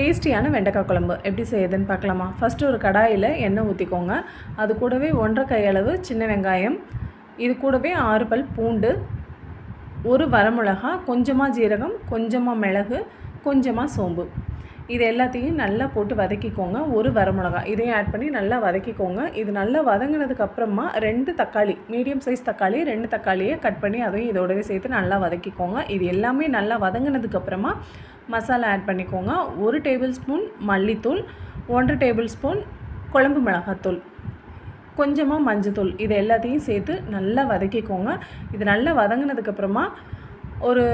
டேஸ்டியான வெண்டைக்காய் குழம்பு. எப்படி செய்யுதுன்னு பார்க்கலாமா? ஃபஸ்ட்டு ஒரு கடாயில் எண்ணெய் ஊற்றிக்கோங்க அது கூடவே ஒன்றரை கையளவு சின்ன வெங்காயம். இது கூடவே ஆறு பல் பூண்டு. ஒரு வரமிளகா கொஞ்சமாக ஜீரகம் கொஞ்சமாக மிளகு கொஞ்சமாக சோம்பு. இது எல்லாத்தையும் நல்லா போட்டு வதக்கிக்கோங்க. ஒரு வரமிளகா இதையும் ஆட் பண்ணி நல்லா வதக்கிக்கோங்க. இது நல்லா வதங்கினதுக்கு அப்புறமா ரெண்டு தக்காளி மீடியம் சைஸ் தக்காளி ரெண்டு தக்காளியை கட் பண்ணி அதையும் இதோடவே சேர்த்து நல்லா வதக்கிக்கோங்க. இது எல்லாமே நல்லா வதங்கினதுக்கு அப்புறமா மசாலா ஆட் பண்ணிக்கோங்க. ஒரு டேபிள் ஸ்பூன் மல்லித்தூள் ஒன்றரை டேபிள் ஸ்பூன் குழம்பு மிளகாத்தூள் கொஞ்சமாக மஞ்சத்தூள். இது எல்லாத்தையும் சேர்த்து நல்லா வதக்கிக்கோங்க. இது நல்லா வதங்கினதுக்கப்புறமா ஒரு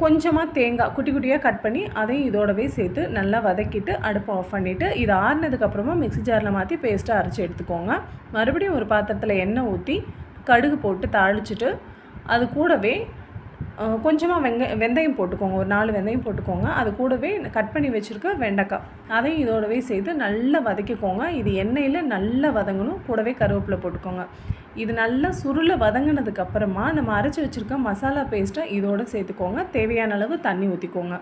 கொஞ்சமாக தேங்காய் குட்டி குட்டியாக கட் பண்ணி அதையும் இதோடவே சேர்த்து நல்லா வதக்கிட்டு அடுப்பை ஆஃப் பண்ணிவிட்டு இது ஆறினதுக்கப்புறமா மிக்ஸி ஜாரில் மாற்றி பேஸ்ட்டாக அரைச்சி எடுத்துக்கோங்க. மறுபடியும் ஒரு பாத்திரத்தில் எண்ணெய் ஊற்றி கடுகு போட்டு தாளிச்சிட்டு அது கூடவே கொஞ்சமாக வெங்க வெந்தயம் போட்டுக்கோங்க. ஒரு நாலு வெந்தயம் போட்டுக்கோங்க. அது கூடவே கட் பண்ணி வச்சுருக்க வெண்டைக்காய். அதையும் இதோடவே சேர்த்து நல்லா வதக்கிக்கோங்க. இது எண்ணெயில் நல்லா வதங்கணும். கூடவே கருவேப்பிலை போட்டுக்கோங்க. இது நல்லா சுருளை வதங்கினதுக்கப்புறமா நம்ம அரைச்சி வச்சுருக்க மசாலா பேஸ்ட்டை இதோடு சேர்த்துக்கோங்க. தேவையான அளவு தண்ணி ஊற்றிக்கோங்க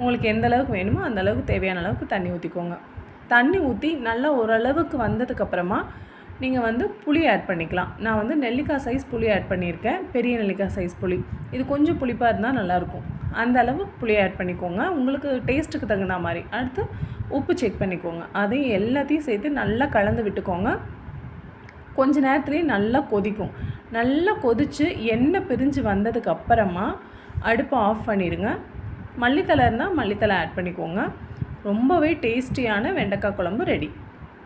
உங்களுக்கு எந்த அளவுக்கு வேணுமோ அந்த அளவுக்கு தேவையான அளவுக்கு தண்ணி ஊற்றிக்கோங்க தண்ணி ஊற்றி நல்லா ஓரளவுக்கு வந்ததுக்கப்புறமா நீங்கள் வந்து புளி ஆட் பண்ணிக்கலாம். நான் வந்து நெல்லிக்காய் சைஸ் புளி ஆட் பண்ணியிருக்கேன். பெரிய நெல்லிக்காய் சைஸ் புளி. இது கொஞ்சம் புளிப்பாக இருந்தால் நல்லாயிருக்கும். அந்த அளவு புளி ஆட் பண்ணிக்கோங்க. உங்களுக்கு டேஸ்ட்டுக்கு தகுந்த மாதிரி. அடுத்து உப்பு செக் பண்ணிக்கோங்க. அதையும் எல்லாத்தையும் சேர்த்து நல்லா கலந்து விட்டுக்கோங்க. கொஞ்ச நேரத்துலேயே நல்லா கொதிக்கும். நல்லா கொதித்து எண்ணெய் பிரிஞ்சு வந்ததுக்கு அப்புறமா அடுப்பை ஆஃப் பண்ணிடுங்க. மல்லித்தலை இருந்தால் மல்லித்தலை ஆட் பண்ணிக்கோங்க. ரொம்பவே டேஸ்டியான வெண்டைக்காய் குழம்பு ரெடி